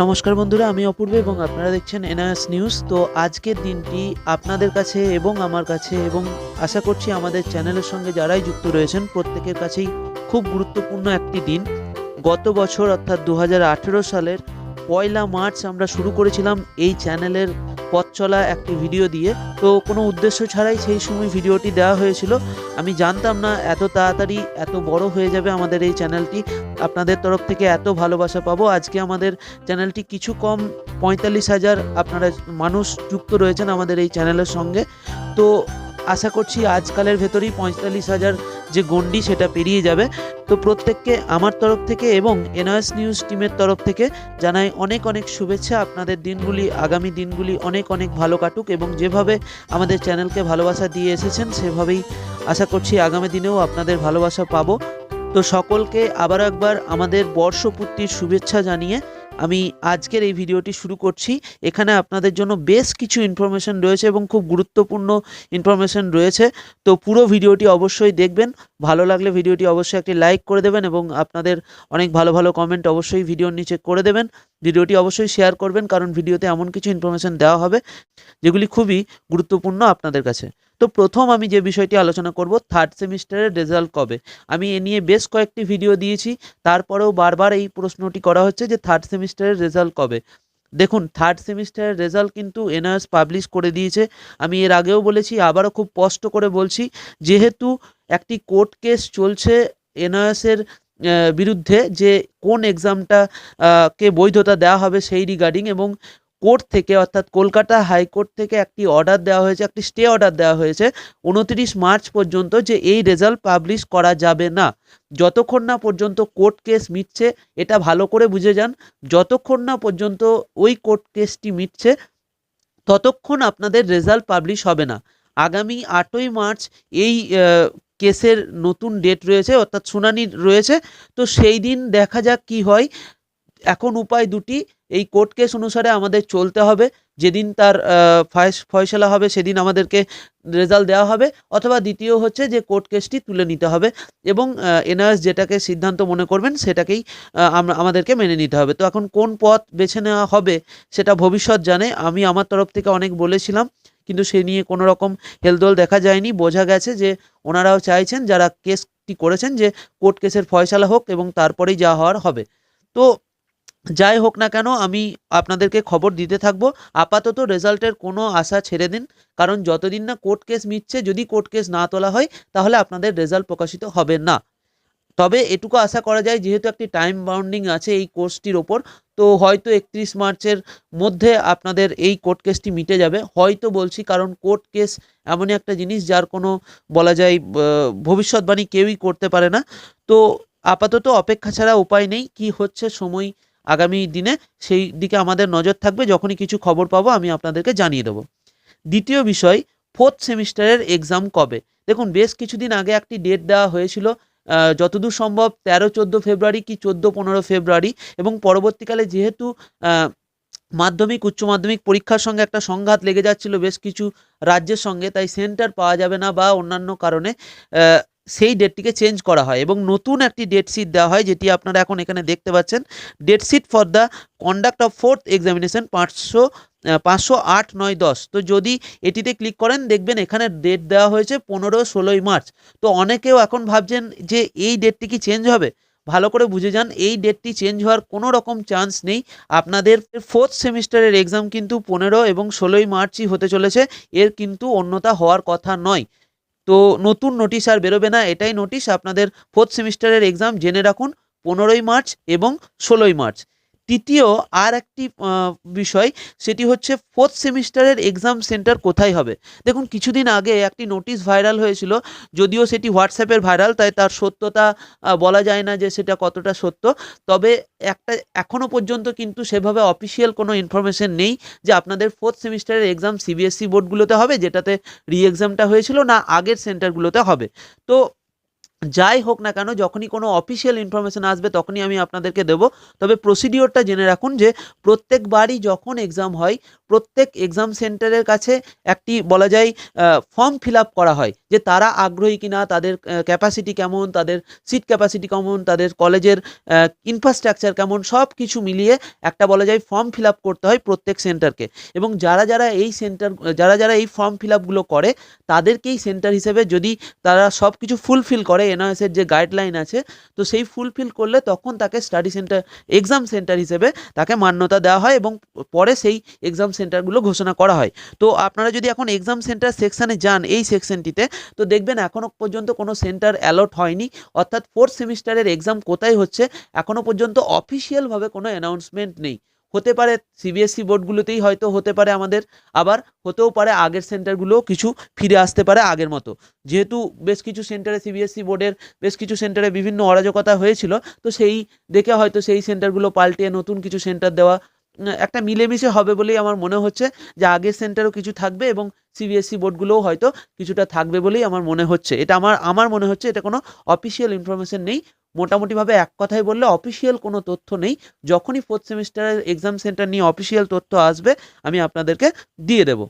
নমস্কার বন্ধুরা, আমি অপূর্ব এবং আপনারা দেখছেন এনআরএস নিউজ। তো আজকের দিনটি আপনাদের কাছে এবং আমার কাছে এবং আশা করছি আমাদের চ্যানেলের সঙ্গে যারাই যুক্ত রয়েছেন, প্রত্যেকের কাছেই খুব গুরুত্বপূর্ণ একটি দিন। গত বছর অর্থাৎ দু হাজার আঠেরো সালের পয়লা মার্চ আমরা শুরু করেছিলাম এই চ্যানেলের পথ চলা একটি ভিডিও দিয়ে। তো কোনো উদ্দেশ্য ছাড়াই সেই সময় ভিডিওটি দেওয়া হয়েছিল। আমি জানতাম না এত তাড়াতাড়ি এত বড় হয়ে যাবে আমাদের এই চ্যানেলটি আপনাদের তরফ থেকে এত ভালোবাসা পাবো। আজকে আমাদের চ্যানেলটি কিছু কম, পঁয়তাল্লিশ হাজার আপনারা মানুষ যুক্ত রয়েছেন আমাদের এই চ্যানেলের সঙ্গে। তো আশা করছি আজকালের ভেতরেই পঁয়তাল্লিশ হাজার যে গণ্ডি সেটা পেরিয়ে যাবে। তো প্রত্যেককে আমার তরফ থেকে এবং এনআরএস নিউজ টিমের তরফ থেকে জানাই অনেক অনেক শুভেচ্ছা। আপনাদের দিনগুলি, আগামী দিনগুলি অনেক অনেক ভালো কাটুক এবং যেভাবে আমাদের চ্যানেলকে ভালোবাসা দিয়ে এসেছেন, সেভাবেই আশা করছি আগামী দিনেও আপনাদের ভালোবাসা পাবো। তো সকলকে আবারও একবার আমাদের বর্ষপূর্তির শুভেচ্ছা জানিয়ে আমি আজকের এই ভিডিওটি শুরু করছি। এখানে আপনাদের জন্য বেশ কিছু ইনফরমেশন রয়েছে এবং খুব গুরুত্বপূর্ণ ইনফরমেশন রয়েছে। তো পুরো ভিডিওটি অবশ্যই দেখবেন। ভালো লাগলে ভিডিওটি অবশ্যই একটি লাইক করে দেবেন এবং আপনাদের অনেক ভালো ভালো কমেন্ট অবশ্যই ভিডিওর নিচে করে দেবেন। ভিডিওটি অবশ্যই শেয়ার করবেন কারণ ভিডিওতে এমন কিছু ইনফরমেশন দেওয়া হবে যেগুলি খুবই গুরুত্বপূর্ণ আপনাদের কাছে। তো প্রথম আমি যে বিষয়টি আলোচনা করব থার্ড সেমিস্টারের রেজাল্ট কবে? আমি এ নিয়ে বেশ কয়েকটি ভিডিও দিয়েছি, তারপরেও বারবার এই প্রশ্নটি করা হচ্ছে যে থার্ড সেমিস্টারের রেজাল্ট কবে? দেখুন থার্ড সেমিস্টারের রেজাল্ট কিন্তু এনআরএস পাবলিশ করে দিয়েছে। আমি এর আগেও বলেছি, আবারও খুব স্পষ্ট করে বলছি, যেহেতু একটি কোর্ট কেস চলছে এনআরএসের বিরুদ্ধে যে কোন এক্সামটা কে বৈধতা দেওয়া হবে সেই রিগার্ডিং এবং কোর্ট থেকে, অর্থাৎ কলকাতা হাইকোর্ট থেকে একটি অর্ডার দেওয়া হয়েছে, একটি স্টে অর্ডার দেওয়া হয়েছে উনত্রিশ মার্চ পর্যন্ত যে এই রেজাল্ট পাবলিশ করা যাবে না। যতক্ষণ না পর্যন্ত কোর্ট কেস মিটছে, এটা ভালো করে বুঝে যান, যতক্ষণ না পর্যন্ত ওই কোর্ট কেসটি মিটছে, ততক্ষণ আপনাদের রেজাল্ট পাবলিশ হবে না। আগামী আটই মার্চ এই কেসের নতুন ডেট রয়েছে, অর্থাৎ শুনানি রয়েছে, তো সেই দিন দেখা যাক কি হয়। এখন উপায় দুটি, এই কোর্ট কেস অনুসারে আমাদের চলতে হবে, যেদিন তার ফয়সলা হবে সেদিন আমাদেরকে রেজাল্ট দেওয়া হবে, অথবা দ্বিতীয় হচ্ছে যে কোর্ট কেসটি তুলে নিতে হবে এবং এনআরএস যেটাকে সিদ্ধান্ত মনে করবেন সেটাকেই আমাদেরকে মেনে নিতে হবে। তো এখন কোন পথ বেছে নেওয়া হবে সেটা ভবিষ্যৎ জানে। আমি আমার তরফ থেকে অনেক বলেছিলাম, কিন্তু সে নিয়ে কোনো রকম হেলদোল দেখা যায়নি। বোঝা গেছে যে ওনারাও চাইছেন, যারা কেসটি করেছেন যে কোর্ট কেসের ফয়সালা হোক এবং তারপরেই যা হওয়ার হবে। তো যাই হোক না কেন, আমি আপনাদেরকে খবর দিতে থাকব। আপাতত রেজাল্টের কোনো আশা ছেড়ে দিন, কারণ যতদিন না কোর্ট কেস মিটছে, যদি কোর্ট কেস না তোলা হয়, তাহলে আপনাদের রেজাল্ট প্রকাশিত হবে না। তবে এটুকু আশা করা যায়, যেহেতু একটি টাইম বাউন্ডিং আছে এই কোর্সটির ওপর, তো হয়তো একত্রিশ মার্চের মধ্যে আপনাদের এই কোর্ট কেসটি মিটে যাবে। হয়তো বলছি, কারণ কোর্ট কেস এমনই একটা জিনিস যার কোনো, বলা যায় ভবিষ্যৎবাণী কেউই করতে পারে না। তো আপাতত অপেক্ষা ছাড়া উপায় নেই, কি হচ্ছে, সময় আগামী দিনে সেই দিকে আমাদের নজর থাকবে, যখনই কিছু খবর পাবো আমি আপনাদেরকে জানিয়ে দেবো। দ্বিতীয় বিষয় ফোর্থ সেমিস্টারের এক্সাম কবে? দেখুন, বেশ কিছুদিন আগে একটি ডেট দেওয়া হয়েছিল যতদূর সম্ভব তেরো, চোদ্দ ফেব্রুয়ারি কি চোদ্দ, পনেরো ফেব্রুয়ারি এবং পরবর্তীকালে যেহেতু মাধ্যমিক, উচ্চ মাধ্যমিক পরীক্ষার সঙ্গে একটা সংঘাত লেগে যাচ্ছিল বেশ কিছু রাজ্যের সঙ্গে, তাই সেন্টার পাওয়া যাবে না বা অন্যান্য কারণে সেই ডেটটিকে চেঞ্জ করা হয় এবং নতুন একটি ডেট শিট দেওয়া হয় যেটি আপনারা এখন এখানে দেখতে পাচ্ছেন। Date sheet for the conduct of fourth examination পাঁচশো পাঁচশো আট নয় দশ। তো যদি এটিতে ক্লিক করেন, দেখবেন এখানে ডেট দেওয়া হয়েছে পনেরো, ষোলোই মার্চ। তো অনেকেও এখন ভাবছেন যে এই ডেটটি কি চেঞ্জ হবে? ভালো করে বুঝে যান, এই ডেটটি চেঞ্জ হওয়ার কোনো রকম চান্স নেই। আপনাদের ফোর্থ সেমিস্টারের এক্সাম কিন্তু পনেরো এবং ষোলোই মার্চই হতে চলেছে। এর কিন্তু অন্যতা হওয়ার কথা নয়। তো নতুন নোটিশ আর বেরোবে না, এটাই নোটিশ আপনাদের ফোর্থ সেমিস্টারের এক্সাম জেনে রাখুন, পনেরোই মার্চ এবং ষোলোই মার্চ। তৃতীয় আর একটি বিষয়, সেটি হচ্ছে ফোর্থ সেমিস্টারের এক্সাম সেন্টার কোথায় হবে? দেখুন, কিছুদিন আগে একটি নোটিশ ভাইরাল হয়েছিল, যদিও সেটি হোয়াটসঅ্যাপের ভাইরাল তাই তার সত্যতা বলা যায় না যে সেটা কতটা সত্য। তবে একটা এখনও পর্যন্ত কিন্তু সেভাবে অফিসিয়াল কোনো ইনফরমেশন নেই যে আপনাদের ফোর্থ সেমিস্টারের এক্সাম সিবিএসসি বোর্ডগুলোতে হবে, যেটাতে রি এক্সামটা হয়েছিল, না আগের সেন্টারগুলোতে হবে। তো যাই হোক না কেন, যখনই কোনো অফিসিয়াল ইনফরমেশন আসবে তখনই আমি আপনাদেরকে দেবো। তবে প্রসিডিওরটা জেনে রাখুন যে প্রত্যেকবারই যখন এক্সাম হয়, প্রত্যেক এক্সাম সেন্টারের কাছে একটি বলা যায় ফর্ম ফিল করা হয় যে তারা আগ্রহী কিনা, তাদের ক্যাপাসিটি কেমন, তাদের সিট ক্যাপাসিটি কেমন, তাদের কলেজের ইনফ্রাস্ট্রাকচার কেমন, সব কিছু মিলিয়ে একটা বলা যায় ফর্ম ফিল করতে হয় প্রত্যেক সেন্টারকে এবং যারা যারা এই সেন্টার যারা যারা এই ফর্ম ফিল করে, তাদেরকেই সেন্টার হিসেবে যদি তারা সব কিছু ফুলফিল করে এনআইএসের যে গাইডলাইন আছে, তো সেই ফুলফিল করলে তখন তাকে স্টাডি সেন্টার এক্সাম সেন্টার হিসেবে তাকে মান্যতা দেওয়া হয় এবং পরে সেই এক্সাম সেন্টারগুলো ঘোষণা করা হয়। তো আপনারা যদি এখন এক্সাম সেন্টার সেকশানে যান, এই সেকশনটিতে তো দেখবেন এখনও পর্যন্ত কোনো সেন্টার অ্যালট হয়নি। অর্থাৎ ফোর্থ সেমিস্টারের এক্সাম কোথায় হচ্ছে এখনও পর্যন্ত অফিসিয়ালভাবে কোনো অ্যানাউন্সমেন্ট নেই। হতে পারে সিবিএসসি বোর্ডগুলোতেই হয়তো হতে পারে আমাদের, আবার হতেও পারে আগের সেন্টারগুলোও কিছু ফিরে আসতে পারে আগের মতো। যেহেতু বেশ কিছু সেন্টারে সিবিএসসি বোর্ডের বেশ কিছু সেন্টারে বিভিন্ন অরাজকতা হয়েছিল, তো সেই দেখে হয়তো সেই সেন্টারগুলো পাল্টে নতুন কিছু সেন্টার দেওয়া একটা মিলেমিশে হবে বলেই আমার মনে হচ্ছে যে আগের সেন্টারও কিছু থাকবে এবং সিবিএসসি বোর্ডগুলোও হয়তো কিছুটা থাকবে বলেই আমার মনে হচ্ছে। এটা আমার আমার মনে হচ্ছে, এটা কোনো অফিসিয়াল ইনফরমেশন নেই। মোটামুটিভাবে এক কথায় বললে অফিসিয়াল কোনো তথ্য নেই। যখনই ফোর্থ সেমিস্টারের এক্সাম সেন্টার নিয়ে অফিসিয়াল তথ্য আসবে, আমি আপনাদেরকে দিয়ে দেব।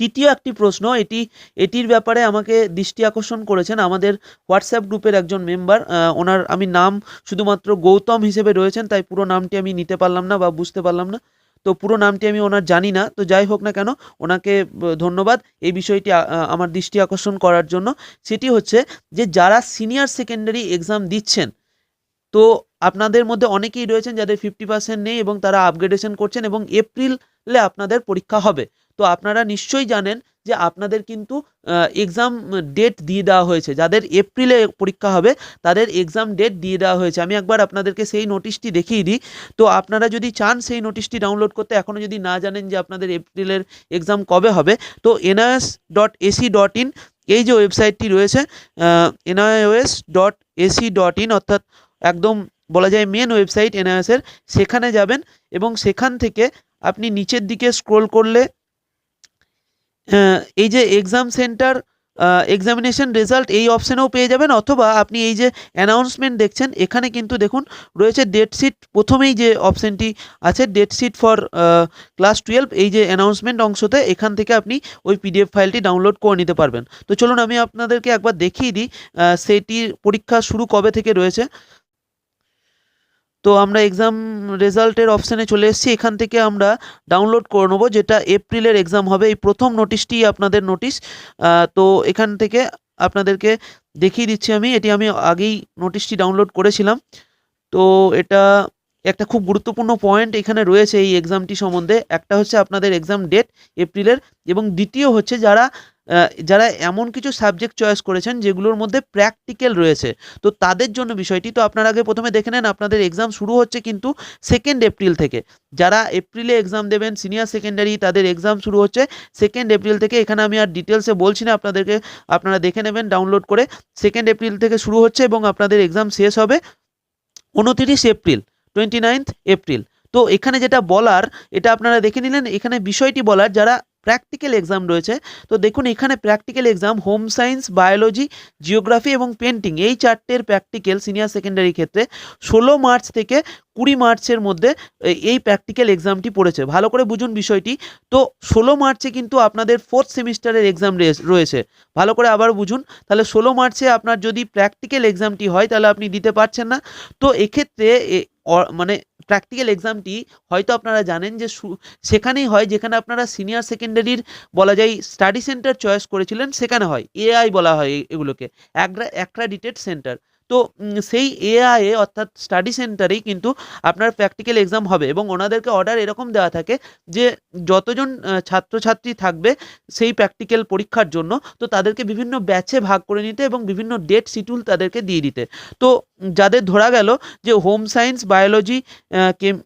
তৃতীয় একটি প্রশ্ন, এটি, এটির ব্যাপারে আমাকে দৃষ্টি আকর্ষণ করেছেন আমাদের হোয়াটসঅ্যাপ গ্রুপের একজন মেম্বার ওনার আমি নাম শুধুমাত্র গৌতম হিসেবে রয়েছেন, তাই পুরো নামটি আমি নিতে পারলাম না বা বুঝতে পারলাম না। তো পুরো নামটি আমি ওনার জানি না। তো যাই হোক না কেন, ওনাকে ধন্যবাদ এই বিষয়টি আমার দৃষ্টি আকর্ষণ করার জন্য। সেটি হচ্ছে যে, যারা সিনিয়র সেকেন্ডারি এক্সাম দিচ্ছেন, তো আপনাদের মধ্যে অনেকেই রয়েছেন যাদের ফিফটি পার্সেন্ট নেই এবং তারা আপগ্রেডেশন করছেন এবং এপ্রিলে আপনাদের পরীক্ষা হবে। তো আপনারা নিশ্চয়ই জানেন যে আপনাদের কিন্তু এক্সাম ডেট দিয়ে দেওয়া হয়েছে। যাদের এপ্রিলে পরীক্ষা হবে, তাদের এক্সাম ডেট দিয়ে দেওয়া হয়েছে। আমি একবার আপনাদেরকে সেই নোটিশটি দেখিয়ে দিই। তো আপনারা যদি চান সেই নোটিশটি ডাউনলোড করতে এখনও যদি না জানেন যে আপনাদের এপ্রিলের এক্সাম কবে হবে, তো NIS dot AC dot in এই যে ওয়েবসাইটটি রয়েছে NIOS dot AC dot in অর্থাৎ একদম বলা যায় মেন ওয়েবসাইট এনআইএসের সেখানে যাবেন এবং সেখান থেকে আপনি নিচের দিকে স্ক্রোল করলে এই যে এক্সাম সেন্টার এক্সামিনেশন রেজাল্ট এই অপশানেও পেয়ে যাবেন, অথবা আপনি এই যে অ্যানাউন্সমেন্ট দেখছেন, এখানে কিন্তু দেখুন, রয়েছে ডেট শিট প্রথমেই যে অপশানটি আছে date sheet for class twelve এই যে অ্যানাউন্সমেন্ট অংশতে এখান থেকে আপনি ওই পিডিএফ ফাইলটি ডাউনলোড করে নিতে পারবেন। তো চলুন, আমি আপনাদেরকে একবার দেখিয়ে দিই সেটির পরীক্ষা শুরু কবে থেকে রয়েছে। তো আমরা এক্সাম রেজাল্টের অপশানে চলে এসেছি। এখান থেকে আমরা ডাউনলোড করে নেব, যেটা এপ্রিলের এক্সাম হবে। এই প্রথম নোটিশটি আপনাদের নোটিশ তো এখান থেকে আপনাদেরকে দেখিয়ে দিচ্ছি আমি। এটি আমি আগেই নোটিশটি ডাউনলোড করেছিলাম। তো এটা একটা খুব গুরুত্বপূর্ণ পয়েন্ট এখানে রয়েছে এই এক্সামটি সম্বন্ধে। একটা হচ্ছে আপনাদের এক্সাম ডেট এপ্রিলের এবং দ্বিতীয় হচ্ছে যারা যারা এমন কিছু সাবজেক্ট চয়েস করেছেন যেগুলোর মধ্যে প্র্যাকটিক্যাল রয়েছে। তো তাদের জন্য বিষয়টি তো আপনারা আগে প্রথমে দেখে নেন, আপনাদের এক্সাম শুরু হচ্ছে কিন্তু সেকেন্ড এপ্রিল থেকে। যারা এপ্রিলে এক্সাম দেবেন সিনিয়র সেকেন্ডারি তাদের এক্সাম শুরু হচ্ছে সেকেন্ড এপ্রিল থেকে। এখানে আমি আর ডিটেলসে বলছি না, আপনাদেরকে আপনারা দেখে নেবেন ডাউনলোড করে সেকেন্ড এপ্রিল থেকে শুরু হচ্ছে এবং আপনাদের এক্সাম শেষ হবে উনতিরিশ এপ্রিল টোয়েন্টি এপ্রিল তো এখানে যেটা বলার, এটা আপনারা দেখে নিলেন, এখানে বিষয়টি বলার, যারা প্র্যাকটিক্যাল এক্সাম রয়েছে। তো দেখুন, এখানে practical exam home science biology geography এবং পেন্টিং এই চারটের প্র্যাকটিক্যাল সিনিয়র সেকেন্ডারি ক্ষেত্রে ষোলো মার্চ থেকে কুড়ি মার্চের মধ্যে এই প্র্যাকটিক্যাল এক্সামটি পড়েছে। ভালো করে বুঝুন বিষয়টি। তো ষোলো মার্চে কিন্তু আপনাদের ফোর্থ সেমিস্টারের এক্সাম রয়েছে ভালো করে আবার বুঝুন। তাহলে ষোলো মার্চে আপনার যদি প্র্যাকটিক্যাল এক্সামটি হয়, তাহলে আপনি দিতে পারছেন না। তো এক্ষেত্রে মানে প্র্যাকটিক্যাল এক্সামটি হয়তো আপনারা জানেন যে সেখানেই হয় যেখানে আপনারা সিনিয়র সেকেন্ডারির বলা যায় স্টাডি সেন্টার চয়েস করেছিলেন, সেখানে হয় এআই বলা হয় এগুলোকে অ্যাক্রাডিটেড সেন্টার তো সেই এআইএ অর্থাৎ স্টাডি সেন্টারেই কিন্তু আপনার প্র্যাকটিক্যাল এক্সাম হবে এবং ওনাদেরকে অর্ডার এরকম দেওয়া থাকে যে যতজন ছাত্রছাত্রী থাকবে সেই প্র্যাকটিক্যাল পরীক্ষার জন্য, তো তাদেরকে বিভিন্ন ব্যাচে ভাগ করে নিতে এবং বিভিন্ন ডেট শিডিউল তাদেরকে দিয়ে দিতে। তো, যাদের ধরা গেল যে home science biology chem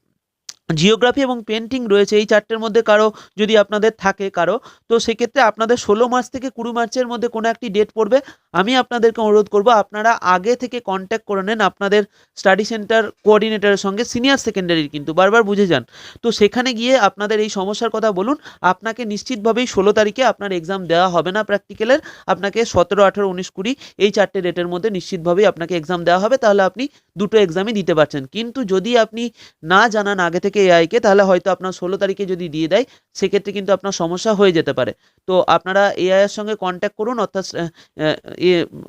geography এবং পেন্টিং রয়েছে, এই চারটের মধ্যে কারও যদি আপনাদের থাকে কারও, তো সেক্ষেত্রে আপনাদের ষোলো মার্চ থেকে কুড়ি মার্চের মধ্যে কোনো একটি ডেট পড়বে। আমি আপনাদেরকে অনুরোধ করব, আপনারা আগে থেকে কন্ট্যাক্ট করে নেন আপনাদের স্টাডি সেন্টার কোঅর্ডিনেটরের সঙ্গে সিনিয়র সেকেন্ডারির কিন্তু, বারবার বুঝে যান। তো সেখানে গিয়ে আপনাদের এই সমস্যার কথা বলুন, আপনাকে নিশ্চিতভাবেই ষোলো তারিখে আপনার এক্সাম দেওয়া হবে না প্র্যাকটিক্যালের আপনাকে সতেরো, আঠেরো, উনিশ, কুড়ি, এই চারটে ডেটের মধ্যে নিশ্চিতভাবেই আপনাকে এক্সাম দেওয়া হবে, তাহলে আপনি দুটো এক্সামই দিতে পারছেন। কিন্তু যদি আপনি না জানান আগে থেকে এআইকে তাহলে হয়তো আপনার ষোলো তারিখে যদি দিয়ে দেয়, সেক্ষেত্রে কিন্তু আপনার সমস্যা হয়ে যেতে পারে। তো আপনারা এআইয়ের সঙ্গে কন্ট্যাক্ট করুন, অর্থাৎ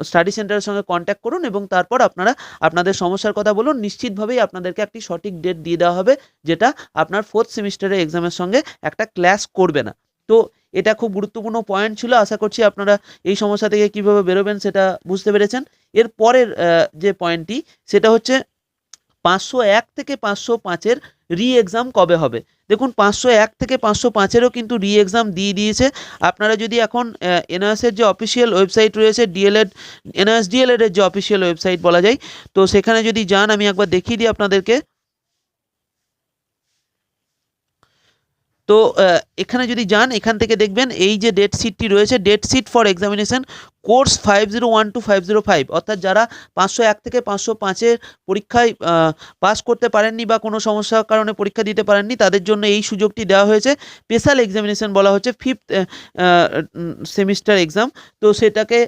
স্টাডি সেন্টারের সঙ্গে কন্ট্যাক্ট করুন এবং তারপর আপনারা আপনাদের সমস্যার কথা বলুন। নিশ্চিতভাবেই আপনাদেরকে একটি সঠিক ডেট দিয়ে দেওয়া হবে, যেটা আপনার ফোর্থ সেমিস্টারের এক্সামের সঙ্গে একটা ক্লাস করবে না। তো এটা খুব গুরুত্বপূর্ণ পয়েন্ট ছিল। আশা করছি আপনারা এই সমস্যা থেকে কীভাবে বেরোবেন সেটা বুঝতে পেরেছেন। এর পরের যে পয়েন্টটি সেটা হচ্ছে পাঁচশো এক থেকে পাঁচশো পাঁচের রি এক্সাম কবে হবে? দেখুন, পাঁচশো এক থেকে পাঁচশো পাঁচেরও কিন্তু রি এক্সাম দিয়ে দিয়েছে। আপনারা যদি এখন এনআরএসের যে অফিসিয়াল ওয়েবসাইট রয়েছে ডিএলএড এনআরএস ডিএলএড এর যে অফিসিয়াল ওয়েবসাইট বলা যায়, তো সেখানে যদি যান, আমি একবার দেখিয়ে দিই আপনাদেরকে। তো এখানে যদি যান, এখান থেকে দেখবেন, এই যে ডেট সিটটি রয়েছে date sheet for examination course five zero one two five zero five অর্থাৎ যারা পাঁচশো এক থেকে পাঁচশো পাঁচের পরীক্ষায় পাস করতে পারেননি বা কোনো সমস্যার কারণে পরীক্ষা দিতে পারেননি, তাদের জন্য এই সুযোগটি দেওয়া হয়েছে। স্পেশাল এক্সামিনেশন বলা হচ্ছে ফিফথ সেমিস্টার এক্সাম তো সেটাকে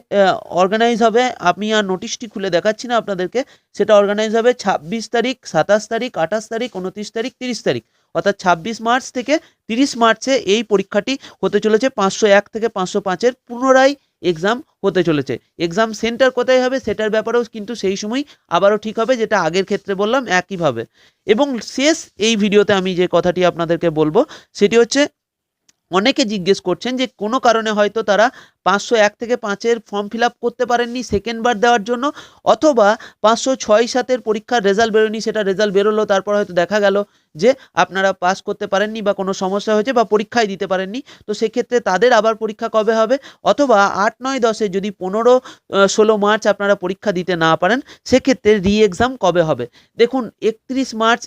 অর্গানাইজ হবে। আমি আর নোটিশটি খুলে দেখাচ্ছি না আপনাদেরকে। সেটা অর্গানাইজ হবে ছাব্বিশ তারিখ, সাতাশ তারিখ, আঠাশ তারিখ, উনত্রিশ তারিখ, তিরিশ তারিখ। অর্থাৎ ছাব্বিশ মার্চ থেকে তিরিশ মার্চে এই পরীক্ষাটি হতে চলেছে পাঁচশো এক থেকে পাঁচশো পাঁচের পুনরায় এক্সাম হতে চলেছে। এক্সাম সেন্টার কোথায় হবে সেটার ব্যাপারেও কিন্তু সেই সময় আবারও ঠিক হবে, যেটা আগের ক্ষেত্রে বললাম একইভাবে। এবং শেষ এই ভিডিওতে আমি যে কথাটি আপনাদেরকে বলব, সেটি হচ্ছে অনেকে জিজ্ঞেস করছেন যে কোনো কারণে হয়তো তারা পাঁচশো এক থেকে পাঁচের ফর্ম ফিল আপ করতে পারেননি সেকেন্ড বার দেওয়ার জন্য, অথবা পাঁচশো ছয় সাতের পরীক্ষার রেজাল্ট বেরোয়নি, সেটা রেজাল্ট বেরোলো, তারপর হয়তো দেখা গেল যে আপনারা পাস করতে পারেননি বা কোনো সমস্যা হয়েছে বা পরীক্ষায় দিতে পারেননি, তো সেক্ষেত্রে তাদের আবার পরীক্ষা কবে হবে? অথবা আট নয় দশে যদি পনেরো ষোলো মার্চ আপনারা পরীক্ষা দিতে না পারেন, সেক্ষেত্রে রি এক্সাম কবে হবে? দেখুন, একত্রিশ মার্চ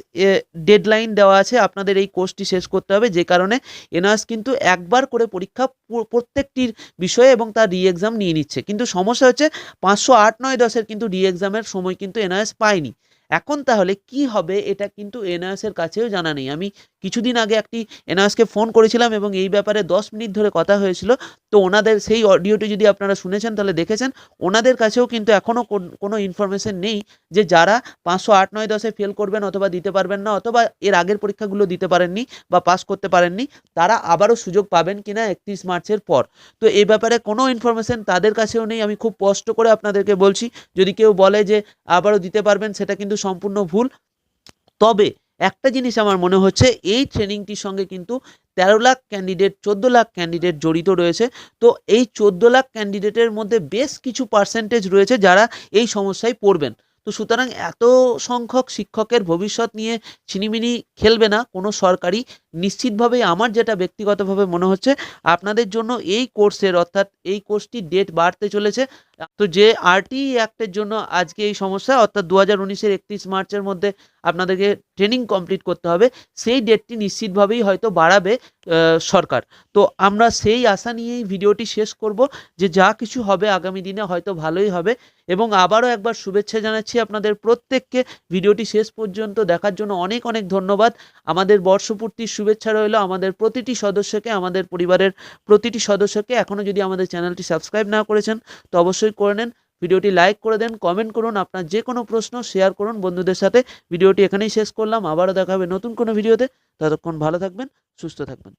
ডেডলাইন দেওয়া আছে, আপনাদের এই কোর্সটি শেষ করতে হবে, যে কারণে এনআরএস কিন্তু একবার করে পরীক্ষা প্রত্যেকটির বিষয়ে এবং তার রি এক্সাম নিয়ে নিচ্ছে। কিন্তু সমস্যা হচ্ছে পাঁচশো আট নয় দশের কিন্তু রি এক্সামের সময় কিন্তু এনআইএস পায়নি। এখন তাহলে কি হবে এটা কিন্তু এনআরএস এর কাছেও জানা নেই। আমি কিছুদিন আগে একটি এনআরএসকে ফোন করেছিলাম এবং এই ব্যাপারে দশ মিনিট ধরে কথা হয়েছিল। তো ওনাদের সেই অডিওটি যদি আপনারা শুনেছেন, তাহলে দেখেছেন। ওনাদের কাছেও কিন্তু এখনও কোনো ইনফরমেশন নেই যে যারা পাঁচশো আট নয় দশে ফেল করবেন অথবা দিতে পারবেন না, অথবা এর আগের পরীক্ষাগুলো দিতে পারেননি বা পাস করতে পারেননি, তারা আবারও সুযোগ পাবেন কিনা একত্রিশ মার্চের পর। তো এই ব্যাপারে কোনো ইনফরমেশন তাদের কাছেও নেই। আমি খুব কষ্ট করে আপনাদেরকে বলছি, যদি কেউ বলে যে আবারও দিতে পারবেন, সেটা কিন্তু সম্পূর্ণ ভুল। তবে একটা জিনিস আমার মনে হচ্ছে, এই ট্রেনিংটির সঙ্গে কিন্তু তেরো লাখ ক্যান্ডিডেট চোদ্দ লাখ ক্যান্ডিডেট জড়িত রয়েছে। তো এই চোদ্দ লাখ ক্যান্ডিডেটের মধ্যে বেশ কিছু পার্সেন্টেজ রয়েছে যারা এই সমস্যায় পড়বেন। তো সুতরাং এত সংখ্যক শিক্ষকের ভবিষ্যৎ নিয়ে ছিনিমিনি খেলবে না, কোনো সরকারি নিশ্চিতভাবেই আমার যেটা ব্যক্তিগতভাবে মনে হচ্ছে, আপনাদের জন্য এই কোর্সের অর্থাৎ এই কোর্সটির ডেট বাড়তে চলেছে। তো যে আরটি অ্যাক্টের জন্য আজকে এই সমস্যা, অর্থাৎ দু হাজার উনিশের একত্রিশ মার্চের মধ্যে আপনাদেরকে ট্রেনিং কমপ্লিট করতে হবে, সেই ডেটটি নিশ্চিতভাবেই হয়তো বাড়াবে সরকার। তো আমরা সেই আশা নিয়েই ভিডিওটি শেষ করব যে যা কিছু হবে আগামী দিনে হয়তো ভালোই হবে। এবং আবারও একবার শুভেচ্ছা জানাচ্ছি আপনাদের প্রত্যেককে। ভিডিওটি শেষ পর্যন্ত দেখার জন্য অনেক অনেক ধন্যবাদ। আমাদের বর্ষপূর্তির শুভেচ্ছা রইল আমাদের প্রতিটি সদস্যকে, আমাদের পরিবারের প্রতিটি সদস্যকে। এখনও যদি আমাদের চ্যানেলটি সাবস্ক্রাইব না করেছেন, তো অবশ্যই করে নেন। ভিডিওটি লাইক করে দেন, কমেন্ট করুন, আপনার যে কোনো প্রশ্ন শেয়ার করুন বন্ধুদের সাথে। ভিডিওটি এখানেই শেষ করলাম। আবারও দেখা হবে নতুন কোনো ভিডিওতে। ততক্ষণ ভালো থাকবেন, সুস্থ থাকবেন।